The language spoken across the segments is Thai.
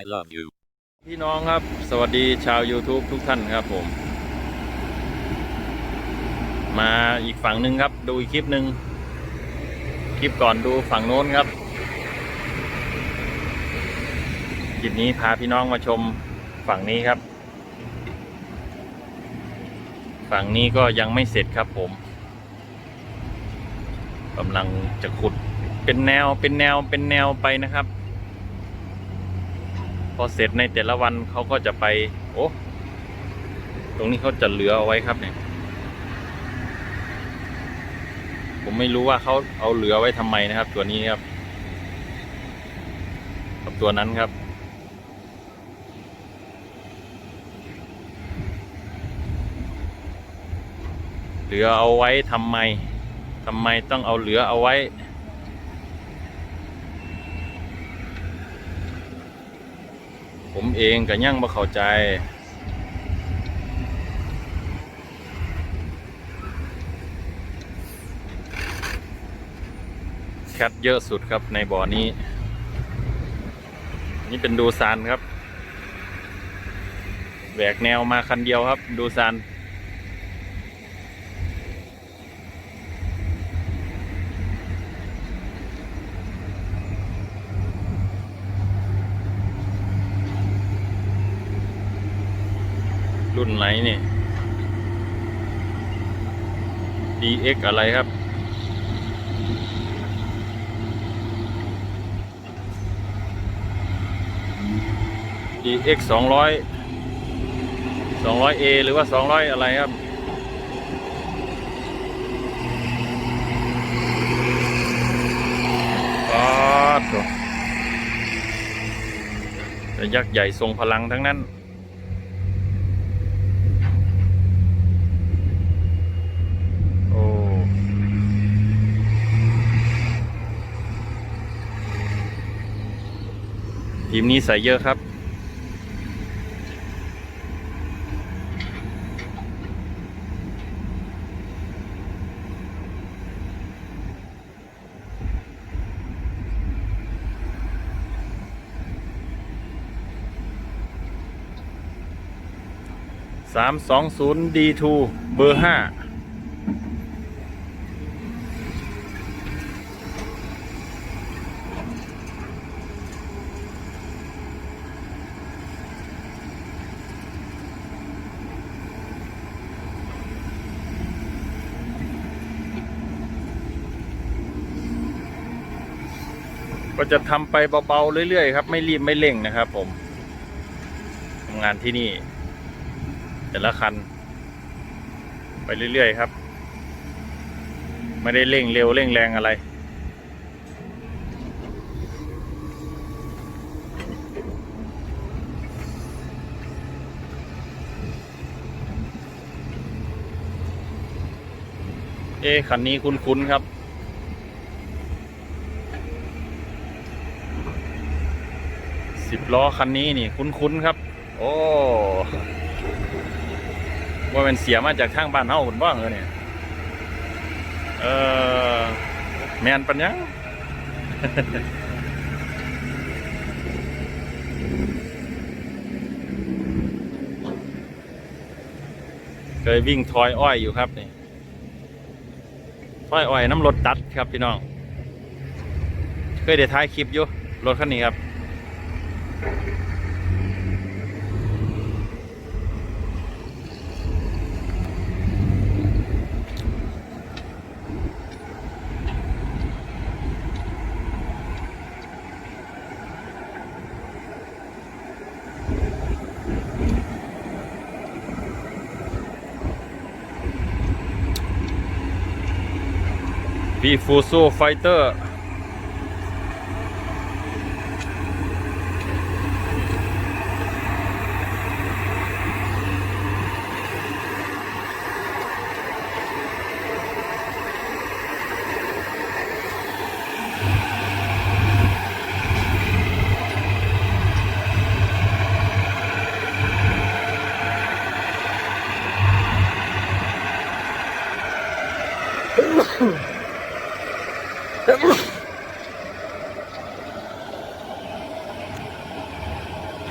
I love you. พี่น้องครับ สวัสดีชาว YouTube ทุกท่านครับผม มาอีกฝั่งหนึ่งครับ ดูอีกคลิปหนึ่งคลิปก่อนดูฝั่งโน้นครับคลิปนี้พาพี่น้องมาชมฝั่งนี้ครับ ฝั่งนี้ก็ยังไม่เสร็จครับผมกำลังจะขุดเป็นแนวเป็นแนวเป็นแนวไปนะครับ พอเสร็จในแต่ละวันเขาก็จะไป โอ้ตรงนี้เขาจะเหลือเอาไว้ครับเนี่ย ผมไม่รู้ว่าเขาเอาเหลือไว้ทำไมนะครับ ตัวนี้ครับ กับตัวนั้นครับเหลือเอาไว้ทำไมทำไมต้องเอาเหลือเอาไว้ ผมเองก็ยังบ่เข้าใจ แคทเยอะสุดครับในบ่อนี้ นี่เป็นดูซานครับแหวกแนวมาคันเดียวครับ ดูซาน รุ่นไหนนี่ DX อะไรครับ DX สองร้อยสองร้อย A หรือว่าสองร้อยอะไรครับป๊าดโถ่แต่ยักษ์ใหญ่ทรงพลังทั้งนั้น พิมพ์นี้ใส่เยอะครับสามสองศูนย์ดีทูเบอร์ห้า ก็จะทำไปเบาๆเรื่อยๆครับ ไม่รีบไม่เร่งนะครับ ผมทำงานที่นี่ แต่ละคัน ไปเรื่อยๆครับ ไม่ได้เร่งเร็วเร่งแรงอะไรเอ๊คันนี้คุ้นๆครับ สิบล้อคันนี้นี่คุ้นๆครับ โอ้ว่ามันเสียมาจากทางบ้านเฮาคุณบ้างเออเนี่ยเออแมนปัญญังเคยวิ่งทอยอ้อยอยู่ครับนี่ทอยอ้อยน้ำรถตัดครับพี่น้อง เคยได้ถ่ายคลิปอยู่รถคันนี้ครับ พี่ฟูโซไฟเตอร์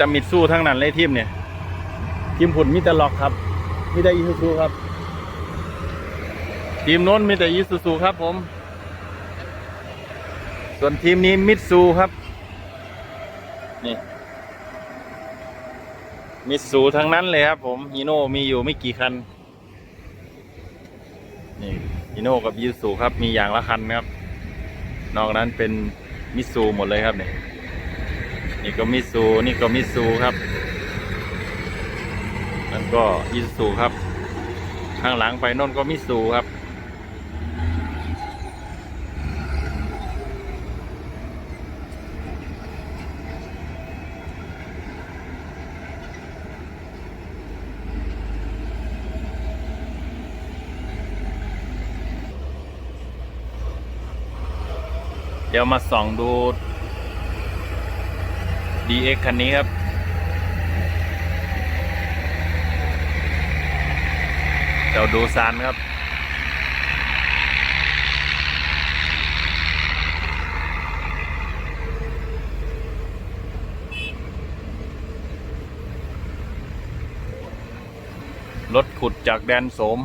คแต่มิดสู้ทั้งนั้นเลยทีมเนี่ยทีมผุนมีแต่ล็อกครับมีแต่อีซูซูครับ ทีมโน้นมีแต่อีซูซูครับผม ส่วนทีมนี้มิดซูครับ นี่ มิดซูทั้งนั้นเลยครับผมฮีโน่มีอยู่ไม่กี่คัน นี่ฮีโน่กับยูซูครับ มีอย่างละคันนะครับ นอกนั้นเป็นมิตซูหมดเลยครับเนี่ย นี่ก็มิซูนี่ก็มิซูครับนั่นก็อิซูครับ ข้างหลังไปโน่นก็มิซูครับ เดี๋ยวมาส่องดู DX คันนี้ครับเดี๋ยวดูซานครับ รถขุดจากแดนโสม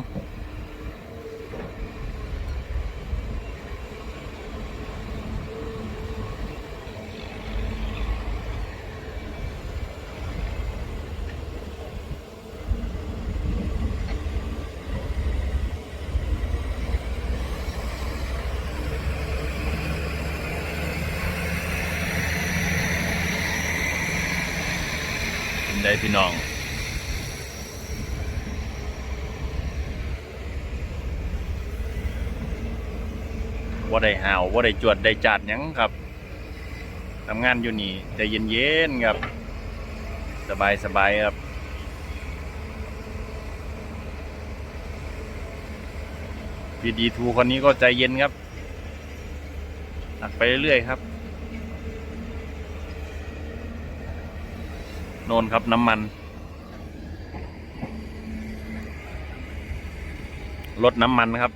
ได้พี่น้องว่าได้หาวว่าได้จวดได้จัดยังครับทำงานอยู่นี่ใจเย็นๆครับ สบายสบายครับพีดีทูคนนี้ก็ใจเย็นครับหักไปเรื่อยๆครับ โน่นครับน้ำมัน รถน้ำมันครับ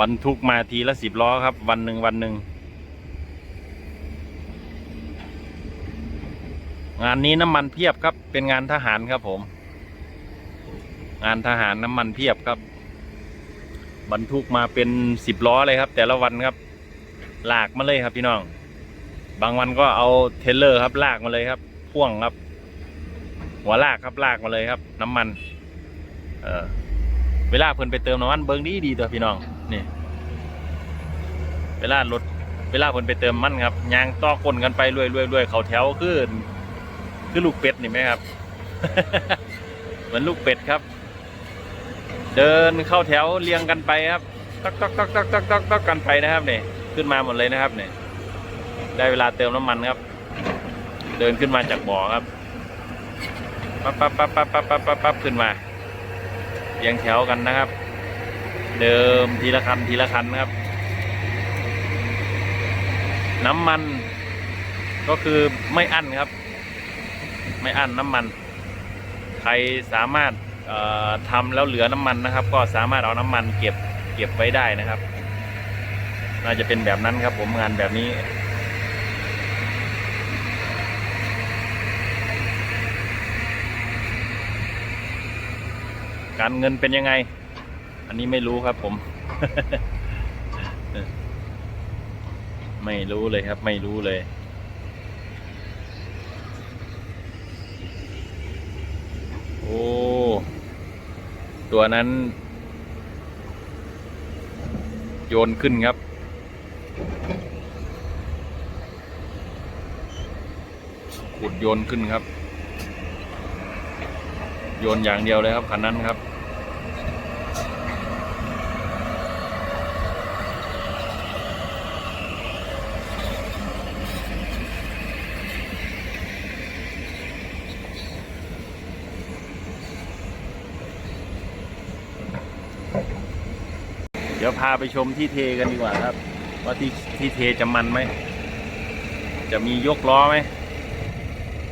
บรรทุกมาทีละสิบล้อครับ วันหนึ่งวันหนึ่งงานนี้น้ำมันเพียบครับ เป็นงานทหารครับผม งานทหารน้ำมันเพียบครับ บรรทุกมาเป็นสิบล้อเลยครับ แต่ละวันครับ ลากมาเลยครับพี่น้อง บางวันก็เอาเทเลอร์ครับ ลากมาเลยครับ พ่วงครับ หัวลากครับลากมาเลยครับ น้ำมัน เออเวลาเพิ่นไปเติมน้ำมันเบิ้งดีดีตัวพี่น้องนี่เวลารถเวลาเพิ่นไปเติมมันครับยางต่อคนกันไปรวยรวยรวยเขาแถวขึ้นคือลูกเป็ดนี่ไหมครับ เหมือนลูกเป็ดครับ เดินเข้าแถวเรียงกันไปครับตักตักตักตักตักตักตักกันไปนะครับเนี่ยขึ้นมาหมดเลยนะครับเนี่ยได้เวลาเติมน้ำมันครับ เดินขึ้นมาจากบ่อครับปั๊บปั๊บปั๊บปั๊บปั๊บปั๊บปั๊บปั๊บขึ้นมาเรียงแถวกันนะครับ เดิมทีละคันทีละคันนะครับ น้ำมันก็คือไม่อั้นครับ ไม่อั้นน้ำมัน ใครสามารถทำแล้วเหลือน้ำมันนะครับ ก็สามารถเอาน้ำมันเก็บเก็บไว้ได้นะครับ น่าจะเป็นแบบนั้นครับผมงานแบบนี้ การเงินเป็นยังไง อันนี้ไม่รู้ครับผม ไม่รู้เลยครับ ไม่รู้เลย โอ้ตัวนั้น โยนขึ้นครับขุดโยนขึ้นครับ โยนอย่างเดียวเลยครับคันนั้นครับ เดี๋ยวพาไปชมที่เทกันดีกว่าครับ ว่าที่ที่เทจะมันไหม จะมียกล้อไหม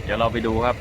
เดี๋ยวเราไปดูครับ